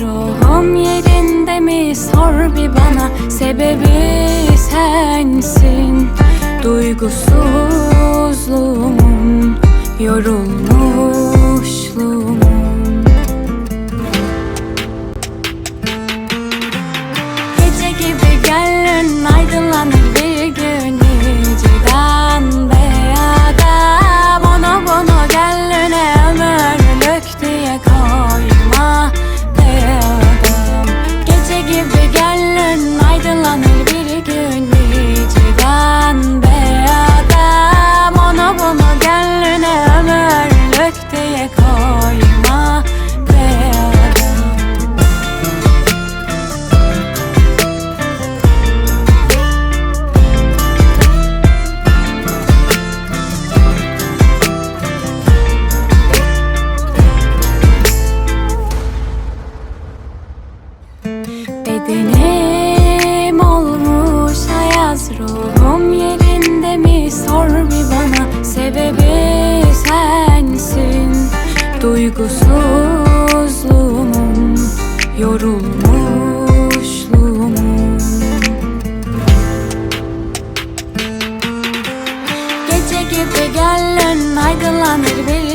Ruhum yerinde mi? Sor bir bana. Sebebi sensin. Duygusuzluğumun yorul Duygusuzluğumun Yorulmuşluğumun. Gece gibi gel ön Haydi lan bir